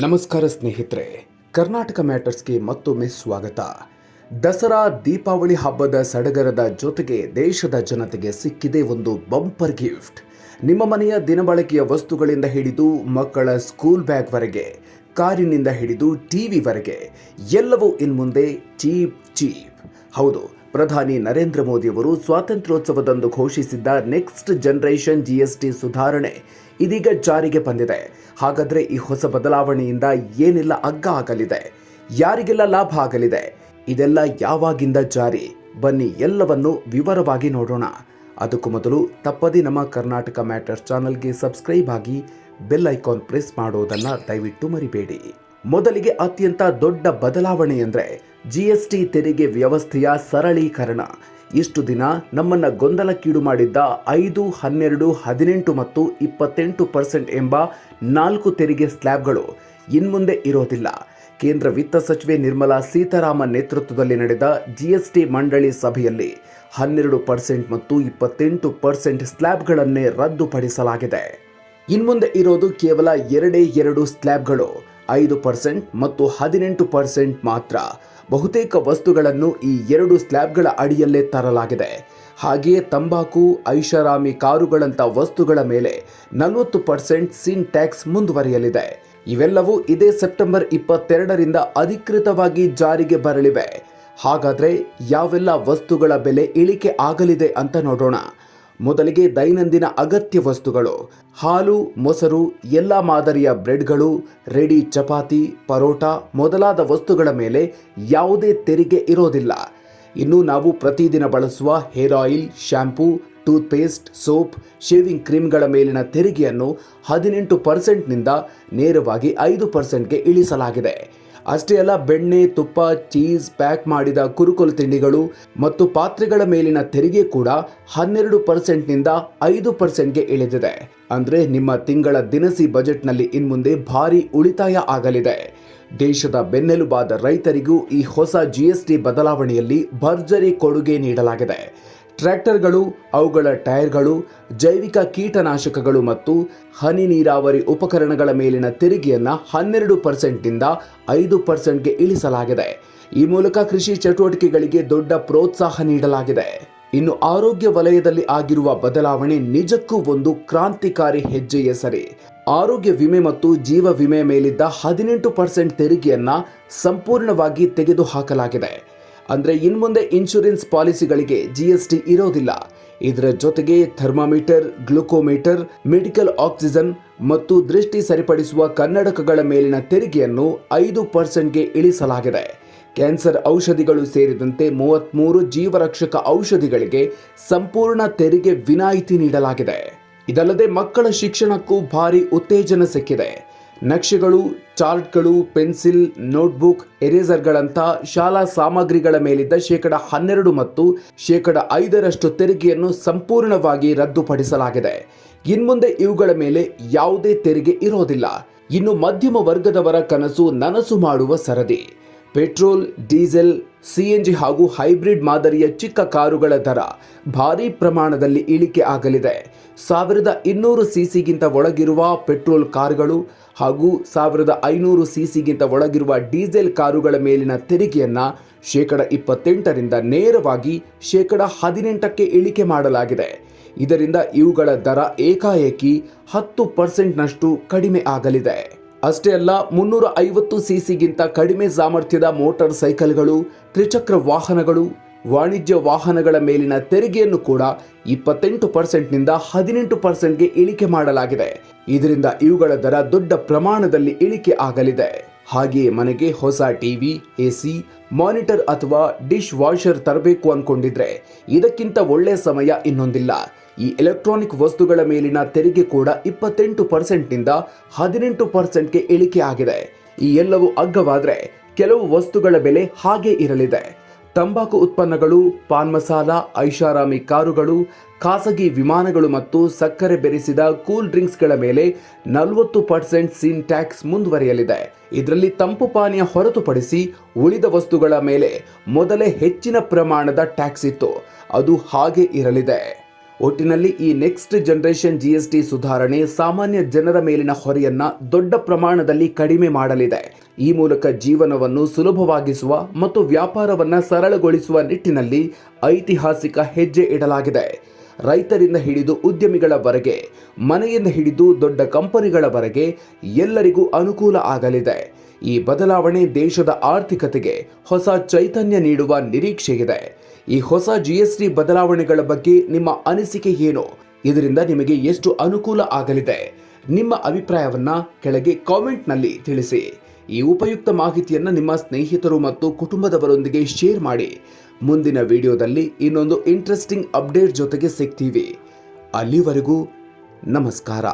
ನಮಸ್ಕಾರ ಸ್ನೇಹಿತರೆ, ಕರ್ನಾಟಕ ಮ್ಯಾಟರ್ಸ್ಗೆ ಮತ್ತೊಮ್ಮೆ ಸ್ವಾಗತ. ದಸರಾ ದೀಪಾವಳಿ ಹಬ್ಬದ ಸಡಗರದ ಜೊತೆಗೆ ದೇಶದ ಜನತೆಗೆ ಸಿಕ್ಕಿದೆ ಒಂದು ಬಂಪರ್ ಗಿಫ್ಟ್. ನಿಮ್ಮ ಮನೆಯ ದಿನಬಳಕೆಯ ವಸ್ತುಗಳಿಂದ ಹಿಡಿದು ಮಕ್ಕಳ ಸ್ಕೂಲ್ ಬ್ಯಾಗ್ವರೆಗೆ ಕಾರಿನಿಂದ ಹಿಡಿದು ಟಿವಿವರೆಗೆ ಎಲ್ಲವೂ ಇನ್ಮುಂದೆ ಚೀಪ್ ಚೀಪ್. ಹೌದು ಪ್ರಧಾನಿ ನರೇಂದ್ರ ಮೋದಿಯವರು ಸ್ವಾತಂತ್ರ್ಯೋತ್ಸವದಂದು ಘೋಷಿಸಿದ್ದ ನೆಕ್ಸ್ಟ್ ಜನರೇಷನ್ ಜಿಎಸ್ಟಿ ಸುಧಾರಣೆ ಇದೀಗ ಜಾರಿಗೆ ಬಂದಿದೆ. ಹಾಗಾದ್ರೆ ಈ ಹೊಸ ಬದಲಾವಣೆಯಿಂದ ಏನೆಲ್ಲ ಅಗ್ಗ ಆಗಲಿದೆ? ಯಾರಿಗೆಲ್ಲ ಲಾಭ ಆಗಲಿದೆ? ಇದೆಲ್ಲ ಯಾವಾಗಿಂದ ಜಾರಿ? ಬನ್ನಿ ಎಲ್ಲವನ್ನು ವಿವರವಾಗಿ ನೋಡೋಣ. ಅದಕ್ಕೂ ಮೊದಲು ತಪ್ಪದೇ ನಮ್ಮ ಕರ್ನಾಟಕ ಮ್ಯಾಟರ್ ಚಾನಲ್ಗೆ ಸಬ್ಸ್ಕ್ರೈಬ್ ಆಗಿ ಬೆಲ್ ಐಕಾನ್ ಪ್ರೆಸ್ ಮಾಡೋದನ್ನ ದಯವಿಟ್ಟು ಮರಿಬೇಡಿ. ಮೊದಲಿಗೆ ಅತ್ಯಂತ ದೊಡ್ಡ ಬದಲಾವಣೆ ಅಂದರೆ ಜಿಎಸ್ಟಿ ತೆರಿಗೆ ವ್ಯವಸ್ಥೆಯ ಸರಳೀಕರಣ. ಇಷ್ಟು ದಿನ ನಮ್ಮನ್ನ ಗೊಂದಲಕ್ಕೀಡು ಮಾಡಿದ್ದ ಐದು, ಹನ್ನೆರಡು, ಹದಿನೆಂಟು ಮತ್ತು ಇಪ್ಪತ್ತೆಂಟು ಪರ್ಸೆಂಟ್ ಎಂಬ ನಾಲ್ಕು ತೆರಿಗೆ ಸ್ಲ್ಯಾಬ್ಗಳು ಇನ್ಮುಂದೆ ಇರೋದಿಲ್ಲ. ಕೇಂದ್ರ ವಿತ್ತ ಸಚಿವೆ ನಿರ್ಮಲಾ ಸೀತಾರಾಮನ್ ನೇತೃತ್ವದಲ್ಲಿ ನಡೆದ ಜಿಎಸ್ಟಿ ಮಂಡಳಿ ಸಭೆಯಲ್ಲಿ ಹನ್ನೆರಡು ಪರ್ಸೆಂಟ್ ಮತ್ತು ಇಪ್ಪತ್ತೆಂಟು ಪರ್ಸೆಂಟ್ ಸ್ಲ್ಯಾಬ್ಗಳನ್ನೇ ರದ್ದುಪಡಿಸಲಾಗಿದೆ. ಇನ್ಮುಂದೆ ಇರೋದು ಕೇವಲ ಎರಡೇ ಎರಡು ಸ್ಲ್ಯಾಬ್ಗಳು, ಐದು ಪರ್ಸೆಂಟ್ ಮತ್ತು ಹದಿನೆಂಟು ಪರ್ಸೆಂಟ್ ಮಾತ್ರ. ಬಹುತೇಕ ವಸ್ತುಗಳನ್ನು ಈ ಎರಡು ಸ್ಲ್ಯಾಬ್ಗಳ ಅಡಿಯಲ್ಲೇ ತರಲಾಗಿದೆ. ಹಾಗೆಯೇ ತಂಬಾಕು, ಐಷಾರಾಮಿ ಕಾರುಗಳಂಥ ವಸ್ತುಗಳ ಮೇಲೆ ನಲವತ್ತು ಪರ್ಸೆಂಟ್ ಸಿನ್ ಟ್ಯಾಕ್ಸ್ ಮುಂದುವರಿಯಲಿದೆ. ಇವೆಲ್ಲವೂ ಇದೇ ಸೆಪ್ಟೆಂಬರ್ ಇಪ್ಪತ್ತೆರಡರಿಂದ ಅಧಿಕೃತವಾಗಿ ಜಾರಿಗೆ ಬರಲಿವೆ. ಹಾಗಾದರೆ ಯಾವೆಲ್ಲ ವಸ್ತುಗಳ ಬೆಲೆ ಇಳಿಕೆ ಆಗಲಿದೆ ಅಂತ ನೋಡೋಣ. ಮೊದಲಿಗೆ ದೈನಂದಿನ ಅಗತ್ಯ ವಸ್ತುಗಳು, ಹಾಲು, ಮೊಸರು, ಎಲ್ಲ ಮಾದರಿಯ ಬ್ರೆಡ್ಗಳು, ರೆಡಿ ಚಪಾತಿ, ಪರೋಟ ಮೊದಲಾದ ವಸ್ತುಗಳ ಮೇಲೆ ಯಾವುದೇ ತೆರಿಗೆ ಇರೋದಿಲ್ಲ. ಇನ್ನು ನಾವು ಪ್ರತಿದಿನ ಬಳಸುವ hair oil, shampoo, toothpaste, soap, shaving ಕ್ರೀಮ್ಗಳ ಮೇಲಿನ ತೆರಿಗೆಯನ್ನು ಹದಿನೆಂಟು ಪರ್ಸೆಂಟ್ನಿಂದ ನೇರವಾಗಿ ಐದು ಪರ್ಸೆಂಟ್ಗೆ ಇಳಿಸಲಾಗಿದೆ. ಅಷ್ಟೇ ಅಲ್ಲ, ಬೆಣ್ಣೆ, ತುಪ್ಪ, ಚೀಸ್, ಪ್ಯಾಕ್ ಮಾಡಿದ ಕುರುಕುಲು ತಿಂಡಿಗಳು ಮತ್ತು ಪಾತ್ರೆಗಳ ಮೇಲಿನ ತೆರಿಗೆ ಕೂಡ ಹನ್ನೆರಡು ಪರ್ಸೆಂಟ್ನಿಂದ ಐದು ಪರ್ಸೆಂಟ್ಗೆ ಇಳಿದಿದೆ. ಅಂದ್ರೆ ನಿಮ್ಮ ತಿಂಗಳ ದಿನಸಿ ಬಜೆಟ್ನಲ್ಲಿ ಇನ್ಮುಂದೆ ಭಾರಿ ಉಳಿತಾಯ ಆಗಲಿದೆ. ದೇಶದ ಬೆನ್ನೆಲುಬಾದ ರೈತರಿಗೂ ಈ ಹೊಸ ಜಿಎಸ್ಟಿ ಬದಲಾವಣೆಯಲ್ಲಿ ಭರ್ಜರಿ ಕೊಡುಗೆ ನೀಡಲಾಗಿದೆ. ಟ್ರ್ಯಾಕ್ಟರ್ಗಳು, ಅವುಗಳ ಟೈರ್ಗಳು, ಜೈವಿಕ ಕೀಟನಾಶಕಗಳು ಮತ್ತು ಹನಿ ನೀರಾವರಿ ಉಪಕರಣಗಳ ಮೇಲಿನ ತೆರಿಗೆಯನ್ನು ಹನ್ನೆರಡು ಪರ್ಸೆಂಟ್ನಿಂದ ಐದು ಪರ್ಸೆಂಟ್ಗೆ ಇಳಿಸಲಾಗಿದೆ. ಈ ಮೂಲಕ ಕೃಷಿ ಚಟುವಟಿಕೆಗಳಿಗೆ ದೊಡ್ಡ ಪ್ರೋತ್ಸಾಹ ನೀಡಲಾಗಿದೆ. ಇನ್ನು ಆರೋಗ್ಯ ವಲಯದಲ್ಲಿ ಆಗಿರುವ ಬದಲಾವಣೆ ನಿಜಕ್ಕೂ ಒಂದು ಕ್ರಾಂತಿಕಾರಿ ಹೆಜ್ಜೆಯ ಸರಿ. ಆರೋಗ್ಯ ವಿಮೆ ಮತ್ತು ಜೀವ ವಿಮೆ ಮೇಲಿದ್ದ ಹದಿನೆಂಟು ಪರ್ಸೆಂಟ್ ತೆರಿಗೆಯನ್ನ ಸಂಪೂರ್ಣವಾಗಿ ತೆಗೆದುಹಾಕಲಾಗಿದೆ. ಅಂದ್ರೆ ಇನ್ಮುಂದೆ ಇನ್ಶೂರೆನ್ಸ್ ಪಾಲಿಸಿಗಳಿಗೆ ಜಿಎಸ್ಟಿ ಇರೋದಿಲ್ಲ. ಇದರ ಜೊತೆಗೆ ಥರ್ಮಾಮೀಟರ್ ಗ್ಲುಕೋಮೀಟರ್ ಮೆಡಿಕಲ್ ಆಕ್ಸಿಜನ್ ಮತ್ತು ದೃಷ್ಟಿ ಸರಿಪಡಿಸುವ ಕನ್ನಡಕಗಳ ಮೇಲಿನ ತೆರಿಗೆಯನ್ನು ಐದು ಪರ್ಸೆಂಟ್ಗೆ ಇಳಿಸಲಾಗಿದೆ. ಕ್ಯಾನ್ಸರ್ ಔಷಧಿಗಳು ಸೇರಿದಂತೆ ಮೂವತ್ತ್ಮೂರು ಜೀವರಕ್ಷಕ ಔಷಧಿಗಳಿಗೆ ಸಂಪೂರ್ಣ ತೆರಿಗೆ ವಿನಾಯಿತಿ ನೀಡಲಾಗಿದೆ. ಇದಲ್ಲದೆ ಮಕ್ಕಳ ಶಿಕ್ಷಣಕ್ಕೂ ಭಾರಿ ಉತ್ತೇಜನ ಸಿಕ್ಕಿದೆ. ನಕ್ಷೆಗಳು, ಚಾರ್ಟ್ಗಳು, ಪೆನ್ಸಿಲ್, ನೋಟ್ಬುಕ್ ಎರೇಸರ್ಗಳಂಥ ಶಾಲಾ ಸಾಮಗ್ರಿಗಳ ಮೇಲಿದ್ದ ಶೇಕಡ ಹನ್ನೆರಡು ಮತ್ತು ಶೇಕಡ ಐದರಷ್ಟು ತೆರಿಗೆಯನ್ನು ಸಂಪೂರ್ಣವಾಗಿ ರದ್ದುಪಡಿಸಲಾಗಿದೆ. ಇನ್ಮುಂದೆ ಇವುಗಳ ಮೇಲೆ ಯಾವುದೇ ತೆರಿಗೆ ಇರೋದಿಲ್ಲ. ಇನ್ನು ಮಧ್ಯಮ ವರ್ಗದವರ ಕನಸು ನನಸು ಮಾಡುವ ಸರದಿ. ಪೆಟ್ರೋಲ್, ಡೀಸೆಲ್ ಸಿಎನ್ಜಿ ಹಾಗೂ ಹೈಬ್ರಿಡ್ ಮಾದರಿಯ ಚಿಕ್ಕ ಕಾರುಗಳ ದರ ಭಾರೀ ಪ್ರಮಾಣದಲ್ಲಿ ಇಳಿಕೆ ಆಗಲಿದೆ. ಸಾವಿರದ ಇನ್ನೂರು ಸಿಸಿಗಿಂತ ಒಳಗಿರುವ ಪೆಟ್ರೋಲ್ ಕಾರುಗಳು ಹಾಗೂ ಸಾವಿರದ ಐನೂರು ಸಿಸಿಗಿಂತ ಒಳಗಿರುವ ಡೀಸೆಲ್ ಕಾರುಗಳ ಮೇಲಿನ ತೆರಿಗೆಯನ್ನು ಶೇಕಡ ಇಪ್ಪತ್ತೆಂಟರಿಂದ ನೇರವಾಗಿ ಶೇಕಡ ಹದಿನೆಂಟಕ್ಕೆ ಇಳಿಕೆ ಮಾಡಲಾಗಿದೆ. ಇದರಿಂದ ಇವುಗಳ ದರ ಏಕಾಏಕಿ ಹತ್ತು ಪರ್ಸೆಂಟ್ನಷ್ಟು ಕಡಿಮೆ ಆಗಲಿದೆ. ಅಷ್ಟೇ ಅಲ್ಲ ಮುನ್ನೂರ ಐವತ್ತು ಸಿಸಿಗಿಂತ ಕಡಿಮೆ ಸಾಮರ್ಥ್ಯದ ಮೋಟಾರ್ ಸೈಕಲ್ಗಳು, ತ್ರಿಚಕ್ರ ವಾಹನಗಳು, ವಾಣಿಜ್ಯ ವಾಹನಗಳ ಮೇಲಿನ ತೆರಿಗೆಯನ್ನು ಕೂಡ ಇಪ್ಪತ್ತೆಂಟು ಪರ್ಸೆಂಟ್ನಿಂದ ಹದಿನೆಂಟು ಪರ್ಸೆಂಟ್ಗೆ ಇಳಿಕೆ ಮಾಡಲಾಗಿದೆ. ಇದರಿಂದ ಇವುಗಳ ದರ ದೊಡ್ಡ ಪ್ರಮಾಣದಲ್ಲಿ ಇಳಿಕೆ ಆಗಲಿದೆ. ಹಾಗೆಯೇ ಮನೆಗೆ ಹೊಸ ಟಿವಿ ಎಸಿ ಮಾನಿಟರ್ ಅಥವಾ ಡಿಶ್ ವಾಷರ್ ತರಬೇಕು ಅಂದ್ಕೊಂಡಿದ್ರೆ ಇದಕ್ಕಿಂತ ಒಳ್ಳೆಯ ಸಮಯ ಇನ್ನೊಂದಿಲ್ಲ. ಈ ಎಲೆಕ್ಟ್ರಾನಿಕ್ ವಸ್ತುಗಳ ಮೇಲಿನ ತೆರಿಗೆ ಕೂಡ ಇಪ್ಪತ್ತೆಂಟು ಪರ್ಸೆಂಟ್ನಿಂದ ಹದಿನೆಂಟು ಪರ್ಸೆಂಟ್ಗೆ ಇಳಿಕೆ ಆಗಿದೆ. ಈ ಎಲ್ಲವೂ ಅಗ್ಗವಾದರೆ ಕೆಲವು ವಸ್ತುಗಳ ಬೆಲೆ ಹಾಗೆ ಇರಲಿದೆ. ತಂಬಾಕು ಉತ್ಪನ್ನಗಳು, ಪಾನ್ ಮಸಾಲ, ಐಷಾರಾಮಿ ಕಾರುಗಳು, ಖಾಸಗಿ ವಿಮಾನಗಳು ಮತ್ತು ಸಕ್ಕರೆ ಬೆರೆಸಿದ ಕೂಲ್ ಡ್ರಿಂಕ್ಸ್ಗಳ ಮೇಲೆ ನಲವತ್ತು ಪರ್ಸೆಂಟ್ ಸಿನ್ ಟ್ಯಾಕ್ಸ್ ಮುಂದುವರಿಯಲಿದೆ. ಇದರಲ್ಲಿ ತಂಪು ಪಾನೀಯ ಹೊರತುಪಡಿಸಿ ಉಳಿದ ವಸ್ತುಗಳ ಮೇಲೆ ಮೊದಲೇ ಹೆಚ್ಚಿನ ಪ್ರಮಾಣದ ಟ್ಯಾಕ್ಸ್ ಇತ್ತು. ಅದು ಹಾಗೆ ಇರಲಿದೆ. ಒಟ್ಟಿನಲ್ಲಿ ಈ ನೆಕ್ಸ್ಟ್ ಜನರೇಷನ್ ಜಿಎಸ್ಟಿ ಸುಧಾರಣೆ ಸಾಮಾನ್ಯ ಜನರ ಮೇಲಿನ ಹೊರೆಯನ್ನ ದೊಡ್ಡ ಪ್ರಮಾಣದಲ್ಲಿ ಕಡಿಮೆ ಮಾಡಲಿದೆ. ಈ ಮೂಲಕ ಜೀವನವನ್ನು ಸುಲಭವಾಗಿಸುವ ಮತ್ತು ವ್ಯಾಪಾರವನ್ನ ಸರಳಗೊಳಿಸುವ ನಿಟ್ಟಿನಲ್ಲಿ ಐತಿಹಾಸಿಕ ಹೆಜ್ಜೆ ಇಡಲಾಗಿದೆ. ರೈತರಿಂದ ಹಿಡಿದು ಉದ್ಯಮಿಗಳವರೆಗೆ, ಮನೆಯಿಂದ ಹಿಡಿದು ದೊಡ್ಡ ಕಂಪನಿಗಳವರೆಗೆ ಎಲ್ಲರಿಗೂ ಅನುಕೂಲ ಆಗಲಿದೆ. ಈ ಬದಲಾವಣೆ ದೇಶದ ಆರ್ಥಿಕತೆಗೆ ಹೊಸ ಚೈತನ್ಯ ನೀಡುವ ನಿರೀಕ್ಷೆಯಿದೆ. ಈ ಹೊಸ ಜಿಎಸ್ಟಿ ಬದಲಾವಣೆಗಳ ಬಗ್ಗೆ ನಿಮ್ಮ ಅನಿಸಿಕೆ ಏನು? ಇದರಿಂದ ನಿಮಗೆ ಎಷ್ಟು ಅನುಕೂಲ ಆಗಲಿದೆ? ನಿಮ್ಮ ಅಭಿಪ್ರಾಯವನ್ನ ಕೆಳಗೆ ಕಾಮೆಂಟ್ನಲ್ಲಿ ತಿಳಿಸಿ. ಈ ಉಪಯುಕ್ತ ಮಾಹಿತಿಯನ್ನು ನಿಮ್ಮ ಸ್ನೇಹಿತರು ಮತ್ತು ಕುಟುಂಬದವರೊಂದಿಗೆ ಶೇರ್ ಮಾಡಿ. ಮುಂದಿನ ವಿಡಿಯೋದಲ್ಲಿ ಇನ್ನೊಂದು ಇಂಟ್ರೆಸ್ಟಿಂಗ್ ಅಪ್ಡೇಟ್ ಜೊತೆಗೆ ಸಿಗ್ತೀವಿ. ಅಲ್ಲಿವರೆಗೂ ನಮಸ್ಕಾರ.